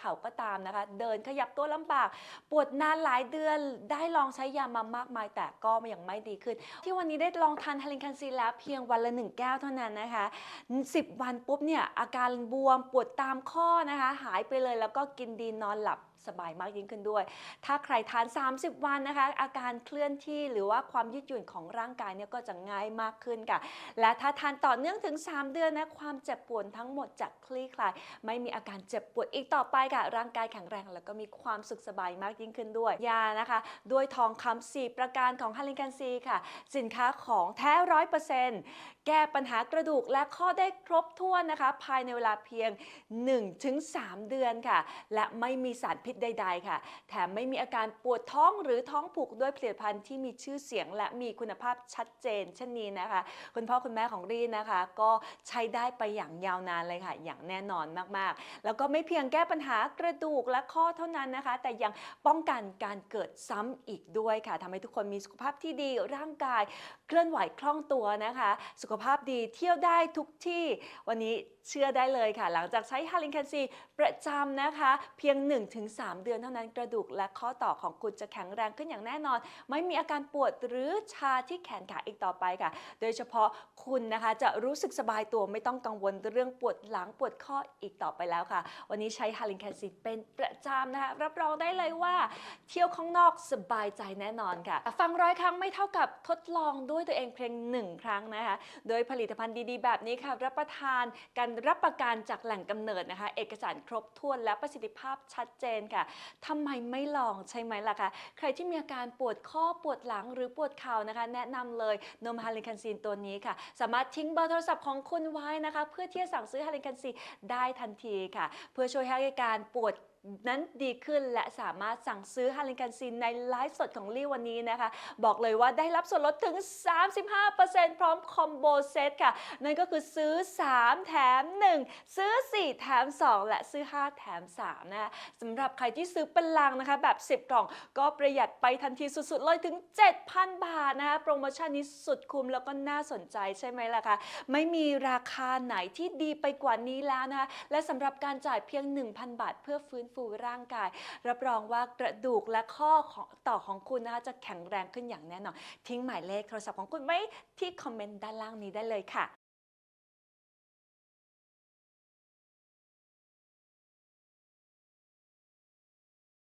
เขาก็ตามนะคะ เดินขยับตัวลำบาก ปวดนานหลายเดือนได้ลองใช้ยามามากมาย แต่ก็ยังไม่ดีขึ้น ที่วันนี้ได้ลองทานฮารินคันซีแล้วเพียงวันละ 1 แก้วเท่านั้นนะคะ 10 วันปุ๊บเนี่ยอาการบวมปวดตามข้อนะคะ หายไปเลยแล้วก็กินดีนอนหลับสบายมากยิ่งขึ้นด้วย ถ้าใครทาน 30 วันนะคะ อาการเคลื่อนที่หรือว่าความยืดหยุ่นของร่างกายเนี่ยก็จะง่ายมากขึ้นค่ะ และถ้าทานต่อเนื่องถึง 3 เดือนนะ ความเจ็บปวดทั้งหมดจะคลี่คลาย ไม่มีอาการเจ็บปวดอีกต่อไปค่ะ ร่างกายแข็งแรงแล้วก็มีความสุขสบายมากยิ่งขึ้นด้วย ยานะคะ ด้วยทองคำ4ประการของฮาริกันซีค่ะ สินค้าของแท้ร้อยเปอร์เซ็นต์แก้ปัญหากระดูกและข้อได้ครบถ้วนนะคะ ภายในเวลาเพียง 1-3 เดือนค่ะ และไม่มีสารพิษใด ๆ ค่ะ แถมไม่มีอาการปวดท้องหรือท้องผูกด้วยผลิตภัณฑ์ที่มีชื่อเสียงและมีคุณภาพชัดเจนเช่นนี้นะคะ คุณพ่อคุณแม่ของรีนะคะ ก็ใช้ได้ไปอย่างยาวนานเลยค่ะ อย่างแน่นอนมากๆ แล้วก็ไม่เพียงแก้ปัญหากระดูกและข้อเท่านั้นนะคะ แต่ยังป้องกันการเกิดซ้ำอีกด้วยค่ะทำให้ทุกคนมีสุขภาพที่ดีร่างกาย เคลื่อนไหวคล่องตัวนะคะ สุขภาพดีเที่ยวได้ทุกที่ วันนี้เชื่อได้เลยค่ะ หลังจากใช้ฮารินคันซีประจำนะคะ เพียง 1-3 เดือนเท่านั้นกระดูกและข้อต่อของคุณจะแข็งแรงขึ้นอย่างแน่นอน ไม่มีอาการปวดหรือชาที่แขนขาอีกต่อไปค่ะ โดยเฉพาะคุณนะคะจะรู้สึกสบายตัวไม่ต้องกังวลเรื่องปวดหลังปวดข้ออีกต่อไปแล้วค่ะ วันนี้ใช้ฮารินคันซีเป็นประจำนะคะรับรองได้เลยว่า เที่ยวข้างนอกสบายใจแน่นอนค่ะ ฟังร้อยครั้งไม่เท่ากับทดลองด้วยตัวเองเพียงหนึ่งครั้งนะคะโดยผลิตภัณฑ์ดีๆ แบบนี้ค่ะ รับประทานการรับประกันจากแหล่งกำเนิดนะคะ เอกสารครบถ้วนและประสิทธิภาพชัดเจนค่ะทำไมไม่ลองใช่ไหมล่ะคะใครที่มีอาการปวดข้อปวดหลังหรือปวดเข่านะคะ แนะนำเลยนมฮาริคันซีนตัวนี้ค่ะ สามารถทิ้งเบอร์โทรศัพท์ของคุณไว้นะคะ เพื่อที่จะสั่งซื้อฮาริคันซีได้ทันทีค่ะ เพื่อช่วยให้การปวดนั้นดีขึ้นและสามารถสั่งซื้อฮาริกันซีนในไลฟ์สดของลี่วันนี้นะคะ บอกเลยว่าได้รับส่วนลดถึง 35%พร้อมคอมโบเซตค่ะ นั่นก็คือซื้อ 3 แถม 1 ซื้อ 4 แถม 2 และซื้อ 5 แถม 3 นะคะสำหรับใครที่ซื้อเป็นลังนะคะ แบบ 10 กล่องก็ประหยัดไปทันทีสุดๆ เลยถึง 7,000 บาทนะคะ โปรโมชั่นนี้สุดคุ้มแล้วก็น่าสนใจใช่ไหมล่ะคะ ไม่มีราคาไหนที่ดีไปกว่านี้แล้วนะคะ และสำหรับการจ่ายเพียง 1,000 บาทเพื่อฟื้นฟูร่างกาย รับรองว่ากระดูกและข้อของต่อของคุณนะคะจะแข็งแรงขึ้นอย่างแน่นอน ทิ้งหมายเลขโทรศัพท์ของคุณไว้ที่คอมเมนต์ด้านล่างนี้ได้เลยค่ะ